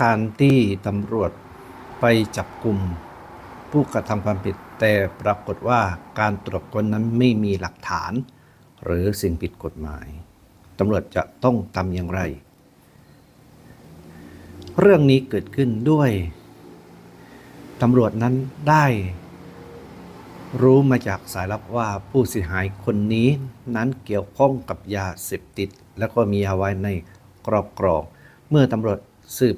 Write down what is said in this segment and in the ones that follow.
การที่ตำรวจไปจับกลุ่มผู้กระทำความผิด แต่ปรากฏว่าการตรวจค้นนั้นไม่มีหลักฐาน หรือสิ่งผิดกฎหมายตำรวจจะต้องทำอย่างไร เรื่องนี้เกิดขึ้นด้วยตำรวจนั้นได้รู้มาจากสายลับว่าผู้เสียหายคนนี้นั้นเกี่ยวข้องกับยาเสพติด แล้วก็มียาไว้ในครอบครอง เมื่อตำรวจสืบ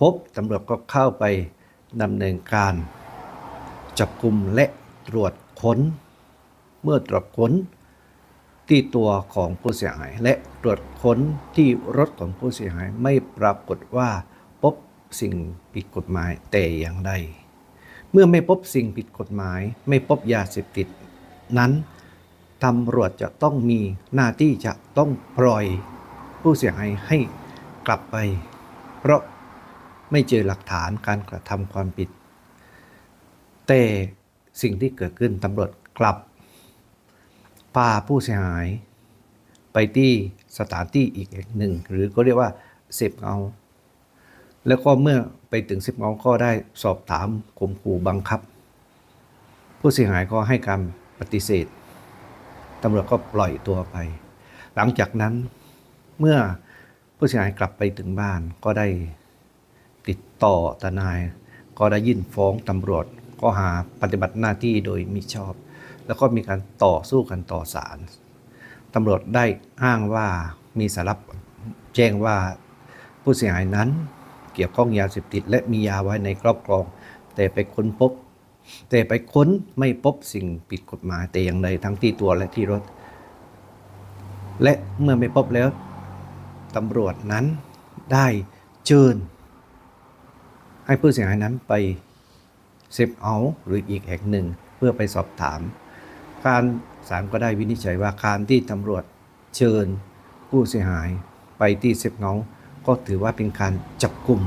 พบตำรวจก็เข้าไปดำเนินการ จับกลุ่มและตรวจค้น เมื่อตรวจค้นที่ตัวของผู้เสียหาย และตรวจค้นที่รถของผู้เสียหายไม่ปรากฏว่าพบสิ่งผิดกฎหมายแต่อย่างใด เมื่อไม่พบสิ่งผิดกฎหมาย ไม่พบยาเสพติด นั้นตำรวจจะต้องมีหน้าที่จะต้องปล่อยผู้เสียหายให้กลับไป เพราะ ไม่เจอหลักฐานการกระทำความผิด แต่สิ่งที่เกิดขึ้นตำรวจกลับพาผู้เสียหาย ไปที่สถานที่อีกแห่งหนึ่ง หรือก็เรียกว่าเซฟเงาแล้วก็เมื่อไปถึงเซฟเงาก็ได้สอบถามข่มขู่บังคับ ผู้เสียหายก็ให้การปฏิเสธตำรวจก็ปล่อยตัวไป หลังจากนั้นเมื่อผู้เสียหายกลับไปถึงบ้านก็ได้ ติดต่อทนาย ก็ได้ยื่นฟ้องตำรวจก็หาปฏิบัติหน้าที่โดยมิชอบ แล้วก็มีการต่อสู้กันต่อศาลตำรวจได้อ้างว่ามีสารับแจ้งว่าผู้เสียหายนั้นเกี่ยวข้องยาเสพติด และมียาไว้ในครอบครอง แต่ไปค้นพบ แต่ไปค้นไม่พบสิ่งผิดกฎหมายแต่อย่างใดทั้งที่ตัวและที่รถ และเมื่อไม่พบแล้วตำรวจนั้นได้เชิญ ให้ผู้เสียหายนั้นไปเซฟเอาท์หรืออีกแห่งหนึ่งเพื่อไปสอบถาม การศาลก็ได้วินิจฉัยว่าการที่ตำรวจเชิญผู้เสียหายไปที่เซฟเงาก็ถือว่าเป็นการจับกลุ่ม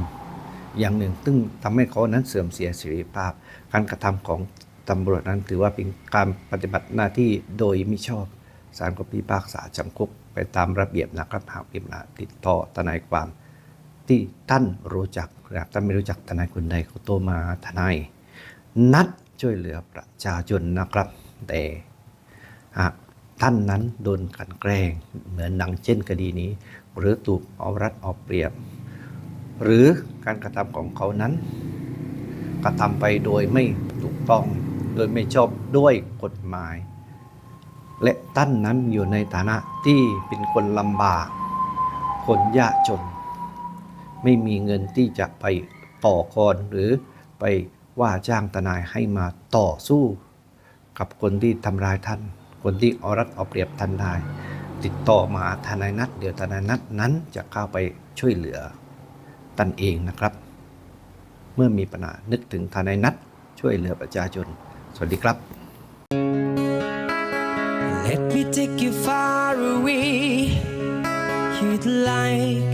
อย่างหนึ่ง ซึ่งทำให้เขานั้นเสื่อมเสียเสรีภาพ การกระทำของตำรวจนั้นถือว่าเป็นการปฏิบัติหน้าที่โดยมิชอบศาลก็พิพากษาจำคุกไปตามระเบียบนะครับหากพิมพ์ติดต่อทนายความ ที่ท่านรู้จักหากท่านไม่รู้จักทนายคนใดก็โทรมาทนายนัดช่วยเหลือประชาชนนะครับ แต่หากท่านนั้นโดนกันแกล้งเหมือนดังเช่นคดีนี้ หรือถูกเอารัดเอาเปรียบ หรือการกระทำของเขานั้น กระทำไปโดยไม่ถูกต้องโดยไม่ชอบด้วยกฎหมาย และท่านนั้นอยู่ในฐานะที่เป็นคนลำบาก คนยากจน ไม่มีเงินที่จะไปต่อกรหรือไปว่าจ้างทนายให้มาต่อสู้ กับคนที่ทำร้ายท่าน คนที่เอารัดเอาเปรียบท่านได้ ติดต่อมาทนายนัดเดี๋ยวทนายนัดนั้นจะเข้าไปช่วยเหลือตันเองนะครับ เมื่อมีปัญหานึกถึงทนายนัดช่วยเหลือประชาชน สวัสดีครับ Let me take you far away. You'd like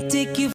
take you.